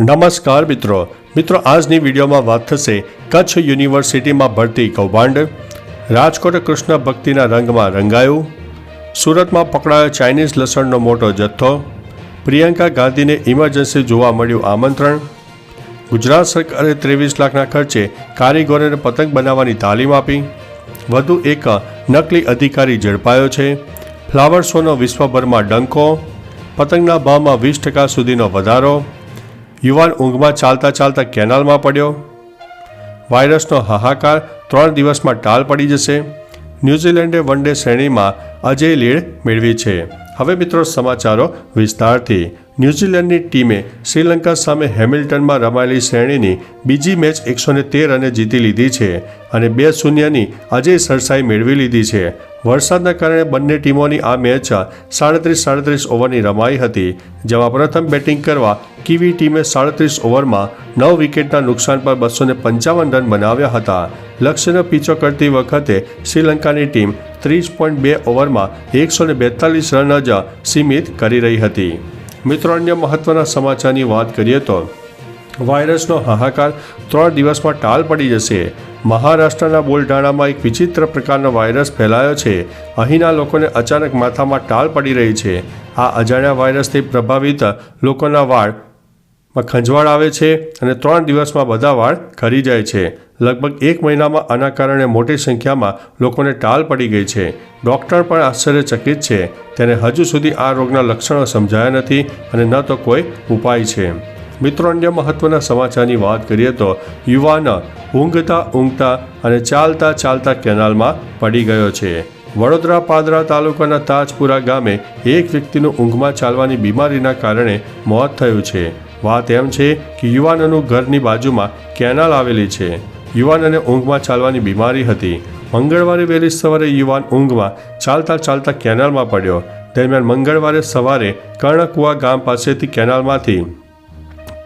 નમસ્કાર મિત્રો. મિત્રો, આજની વિડીયોમાં વાત થશે કચ્છ યુનિવર્સિટીમાં ભરતી કૌભાંડ. રાજકોટ કૃષ્ણ ભક્તિના રંગમાં રંગાયું. સુરતમાં પકડાયો ચાઇનીઝ લસણનો મોટો જથ્થો. પ્રિયંકા ગાંધીને ઇમરજન્સી જોવા મળ્યું આમંત્રણ. ગુજરાત સરકારે ત્રેવીસ લાખના ખર્ચે કારીગરોને પતંગ બનાવવાની તાલીમ આપી. વધુ એક નકલી અધિકારી ઝડપાયો છે. ફ્લાવર શોનો વિશ્વભરમાં ડંકો. પતંગના ભાવમાં વીસ ટકા સુધીનો વધારો. યુવાન ઊંઘમાં ચાલતા ચાલતા કેનાલમાં પડ્યો. વાયરસનો હાહાકાર ત્રણ દિવસમાં ટાલ પડી જશે. ન્યૂઝીલેન્ડે વન ડે શ્રેણીમાં અજય લીડ મેળવી છે. હવે મિત્રો સમાચારો વિસ્તારથી. ન્યૂઝીલેન્ડની ટીમે શ્રીલંકા સામે હેમિલ્ટનમાં રમાયેલી શ્રેણીની બીજી મેચ એકસો તેર રને જીતી લીધી છે અને બે શૂન્યની અજય સરસાઈ મેળવી લીધી છે. વરસાદના કારણે બંને ટીમોની આ મેચ સાડત્રીસ સાડત્રીસ ઓવરની રમાઈ હતી, જેમાં પ્રથમ બેટિંગ કરવા કીવી ટીમે સાડત્રીસ ઓવરમાં નવ વિકેટના નુકસાન પર બસો પંચાવન રન બનાવ્યા હતા. લક્ષ્યનો પીછો કરતી વખતે શ્રીલંકાની ટીમ ત્રીસ પોઈન્ટ બે ઓવરમાં એકસો ને બેતાલીસ રન જ સીમિત કરી રહી હતી. મિત્રો, અન્ય મહત્વના સમાચારની વાત કરીએ તો, વાયરસનો હાહાકાર ત્રણ દિવસમાં ટાલ પડી જશે. મહારાષ્ટ્રના બોલઢાણામાં એક વિચિત્ર પ્રકારનો વાયરસ ફેલાયો છે. અહીંના લોકોને અચાનક માથામાં ટાલ પડી રહી છે. આ અજાણ્યા વાયરસથી પ્રભાવિત લોકોના વાળમાં ખંજવાળ આવે છે અને ત્રણ દિવસમાં બધા વાળ ખરી જાય છે. લગભગ એક મહિનામાં આના કારણે મોટી સંખ્યામાં લોકોને ટાલ પડી ગઈ છે. ડૉક્ટર પણ આશ્ચર્યચકિત છે. તેને હજુ સુધી આ રોગના લક્ષણો સમજાયા નથી અને ન તો કોઈ ઉપાય છે. મિત્રો, અન્ય મહત્વના સમાચારની વાત કરીએ તો યુવાન ઊંઘતા ઊંઘતા અને ચાલતા ચાલતા કેનાલમાં પડી ગયો છે. વડોદરા પાદરા તાલુકાના તાજપુરા ગામે એક વ્યક્તિનું ઊંઘમાં ચાલવાની બીમારીના કારણે મોત થયું છે. વાત એમ છે કે યુવાનનું ઘરની બાજુમાં કેનાલ આવેલી છે. યુવાનને ઊંઘમાં ચાલવાની બીમારી હતી. મંગળવારે વહેલી સવારે યુવાન ઊંઘમાં ચાલતા ચાલતા કેનાલમાં પડ્યો. દરમિયાન મંગળવારે સવારે કર્ણકુવા ગામ પાસેથી કેનાલમાંથી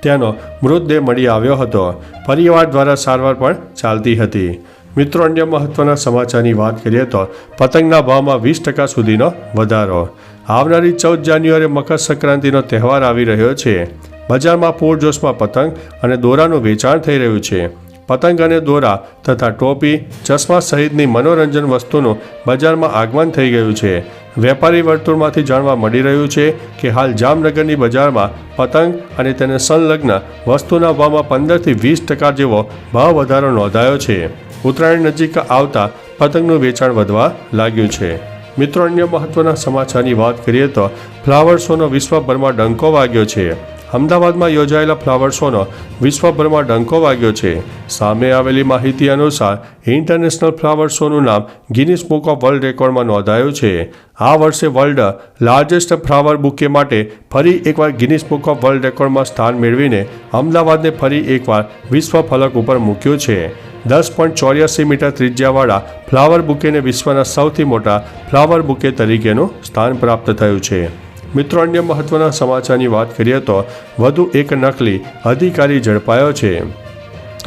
તેનો મૃતદેહ મળી આવ્યો હતો. પરિવાર દ્વારા સારવાર પણ ચાલતી હતી. મિત્રો, અન્ય મહત્વના સમાચારની વાત કરીએ તો પતંગના ભાવમાં વીસ ટકા સુધીનો વધારો. આવનારી ચૌદ જાન્યુઆરી મકર સંક્રાંતિનો તહેવાર આવી રહ્યો છે. બજારમાં પૂરજોશમાં પતંગ અને દોરાનું વેચાણ થઈ રહ્યું છે. પતંગ અને દોરા તથા ટોપી, ચશ્મા સહિતની મનોરંજન વસ્તુનું બજારમાં આગમન થઈ ગયું છે. વેપારી વર્તુળમાંથી જાણવા મળી રહ્યું છે કે હાલ જામનગરની બજારમાં પતંગ અને તેને સંલગ્ન વસ્તુના ભાવમાં પંદરથી વીસ ટકા જેવો ભાવ વધારો નોંધાયો છે. ઉત્તરાયણ નજીક આવતા પતંગનું વેચાણ વધવા લાગ્યું છે. મિત્રો, અન્ય મહત્વના સમાચારની વાત કરીએ તો ફ્લાવર શોનો વિશ્વભરમાં ડંકો વાગ્યો છે. અમદાવાદમાં યોજાયેલા ફ્લાવર શોનો વિશ્વભરમાં ડંકો વાગ્યો છે. સામે આવેલી માહિતી અનુસાર, ઇન્ટરનેશનલ ફ્લાવર શોનું નામ ગિનિસ બુક ઓફ વર્લ્ડ રેકોર્ડમાં નોંધાયું છે. આ વર્ષે વર્લ્ડ લાર્જેસ્ટ ફ્લાવર બુકે માટે ફરી એકવાર ગિનિસ બુક ઓફ વર્લ્ડ રેકોર્ડમાં સ્થાન મેળવીને અમદાવાદને ફરી એકવાર વિશ્વ ફલક ઉપર મૂક્યું છે. દસ પોઈન્ટ ચોર્યાસી મીટર ત્રિજ્યાવાળા ફ્લાવર બુકેને વિશ્વના સૌથી મોટા ફ્લાવર બુકે તરીકેનું સ્થાન પ્રાપ્ત થયું છે. મિત્રો, અન્ય મહત્વના સમાચારની વાત કરીએ તો વધુ એક નકલી અધિકારી ઝડપાયો છે.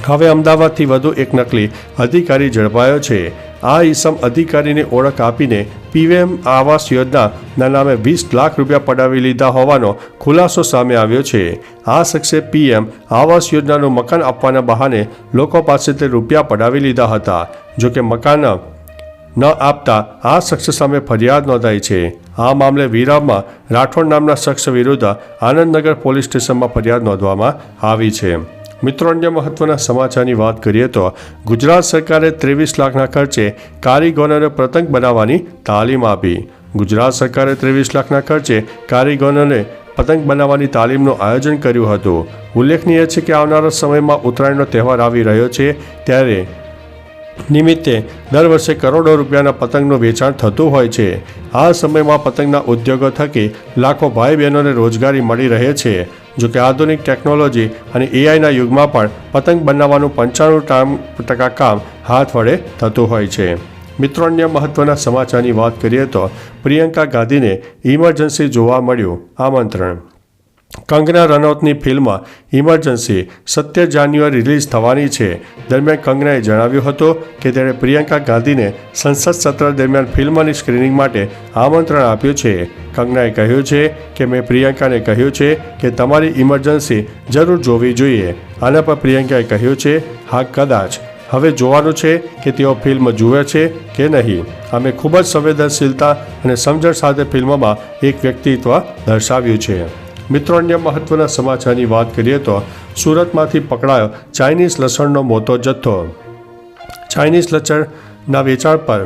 હવે અમદાવાદથી વધુ એક નકલી અધિકારી ઝડપાયો છે. આ ઈસમ અધિકારીને ઓળખ આપીને પીએમ આવાસ યોજનાના નામે વીસ લાખ રૂપિયા પડાવી લીધા હોવાનો ખુલાસો સામે આવ્યો છે. આ શખ્સે પીએમ આવાસ યોજનાનું મકાન આપવાના બહાને લોકો પાસેથી રૂપિયા પડાવી લીધા હતા. જોકે મકાન ન આપતા આ શખ્સ સામે ફરિયાદ નોંધાઈ છે. આ મામલે વિરામમાં રાઠોડ નામના શખ્સ વિરુદ્ધ આનંદનગર પોલીસ સ્ટેશનમાં ફરિયાદ નોંધવામાં આવી છે. મિત્રો, અન્ય મહત્વના સમાચારની વાત કરીએ તો ગુજરાત સરકારે ત્રેવીસ લાખના ખર્ચે કારીગરોને પતંગ બનાવવાની તાલીમ આપી. ગુજરાત સરકારે ત્રેવીસ લાખના ખર્ચે કારીગરોને પતંગ બનાવવાની તાલીમનું આયોજન કર્યું હતું. ઉલ્લેખનીય છે કે આવનારા સમયમાં ઉત્તરાયણનો તહેવાર આવી રહ્યો છે, ત્યારે નિમિત્તે દર વર્ષે કરોડો રૂપિયાના પતંગનું વેચાણ થતું હોય છે. આ સમયમાં પતંગના ઉદ્યોગો થકી લાખો ભાઈ બહેનોને રોજગારી મળી રહે છે. જો કે આધુનિક ટેકનોલોજી અને એઆઈના યુગમાં પણ પતંગ બનાવવાનું પંચાણું ટકા કામ હાથ વડે થતું હોય છે. મિત્રો, અન્ય મહત્વના સમાચારની વાત કરીએ તો પ્રિયંકા ગાંધીને ઇમરજન્સી જોવા મળ્યું. આમંત્રણ. કંગના રનૌતની ફિલ્મ ઇમરજન્સી સત્ય જાન્યુઆરી રિલીઝ થવાની છે. દરમિયાન કંગનાએ જણાવ્યું હતું કે તેણે પ્રિયંકા ગાંધીને સંસદ સત્ર દરમિયાન ફિલ્મની સ્ક્રીનિંગ માટે આમંત્રણ આપ્યું છે. કંગનાએ કહ્યું છે કે મેં પ્રિયંકાને કહ્યું છે કે તમારી ઇમરજન્સી જરૂર જોવી જોઈએ. આના પર પ્રિયંકાએ કહ્યું છે, હા, કદાચ. હવે જોવાનું છે કે તેઓ ફિલ્મ જુએ છે કે નહીં. અમે ખૂબ જ સંવેદનશીલતા અને સમજણ સાથે ફિલ્મમાં એક વ્યક્તિત્વ દર્શાવ્યું છે. મિત્રો, અન્ય મહત્વના સમાચારની વાત કરીએ તો સુરતમાંથી પકડાયો ચાઇનીઝ લસણનો મોટો જથ્થો. ચાઇનીઝ લસણના વેચાણ પર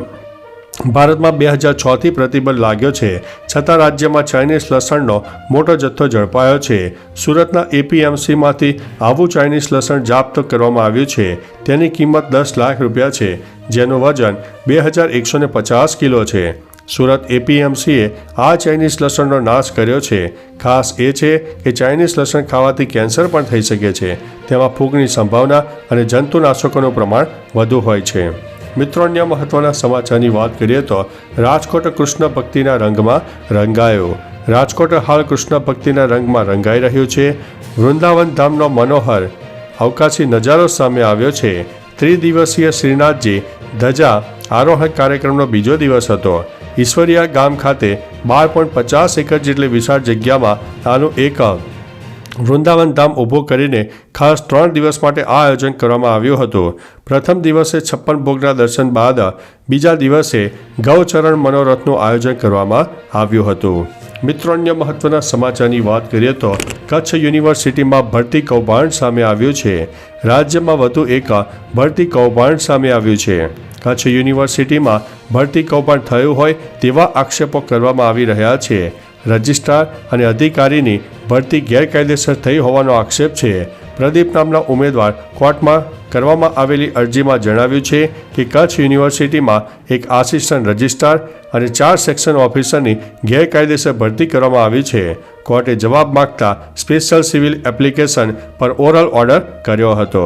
ભારતમાં બે હજાર છથી પ્રતિબંધ લાગ્યો છે. છતાં રાજ્યમાં ચાઇનીઝ લસણનો મોટો જથ્થો ઝડપાયો છે. સુરતના એપીએમસીમાંથી આવું ચાઇનીઝ લસણ જાપ્ત કરવામાં આવ્યું છે. તેની કિંમત દસ લાખ રૂપિયા છે, જેનું વજન બે હજાર એકસો પચાસ કિલો છે. સુરત એપીએમસીએ આ ચાઇનીઝ લસણનો નાશ કર્યો છે. ખાસ એ છે કે ચાઇનીઝ લસણ ખાવાથી કેન્સર પણ થઈ શકે છે. તેમાં ફૂગની સંભાવના અને જંતુનાશકોનું પ્રમાણ વધુ હોય છે. મિત્રો, અન્ય મહત્વના સમાચારની વાત કરીએ તો રાજકોટ કૃષ્ણ ભક્તિના રંગમાં રંગાયો. રાજકોટ હાલ કૃષ્ણ ભક્તિના રંગમાં રંગાઈ રહ્યું છે. વૃંદાવન ધામનો મનોહર અવકાશી નજારો સામે આવ્યો છે. ત્રિદિવસીય શ્રીનાથજી ધજા આરોહણ કાર્યક્રમનો બીજો દિવસ હતો. ઈશ્વરિયા ગામ ખાતે બાર પોઈન્ટ પચાસ એકર જેટલી વિશાળ જગ્યામાં આનું એક વૃંદાવન ધામ ઊભો કરીને ખાસ ત્રણ દિવસ માટે આ આયોજન કરવામાં આવ્યું હતું. પ્રથમ દિવસે છપ્પન ભોગના દર્શન બાદ બીજા દિવસે ગૌચરણ મનોરથનું આયોજન કરવામાં આવ્યું હતું. મિત્રો, અન્ય મહત્વના સમાચારની વાત કરીએ તો કચ્છ યુનિવર્સિટીમાં ભરતી કૌભાંડ સામે આવ્યું છે. રાજ્યમાં વધુ એક ભરતી કૌભાંડ સામે આવ્યું છે. કચ્છ યુનિવર્સિટીમાં ભરતી કૌભાંડ થયું હોય તેવા આક્ષેપો કરવામાં આવી રહ્યા છે. રજિસ્ટ્રાર અને અધિકારીની ભરતી ગેરકાયદેસર થઈ હોવાનો આક્ષેપ છે. પ્રદીપ નામના ઉમેદવાર કોર્ટમાં કરવામાં આવેલી અરજીમાં જણાવ્યું છે કે કચ્છ યુનિવર્સિટીમાં એક આસિસ્ટન્ટ રજિસ્ટ્રાર અને ચાર સેક્શન ઓફિસરની ગેરકાયદેસર ભરતી કરવામાં આવી છે. કોર્ટે જવાબ માગતા સ્પેશિયલ સિવિલ એપ્લિકેશન પર ઓરલ ઓર્ડર કર્યો હતો.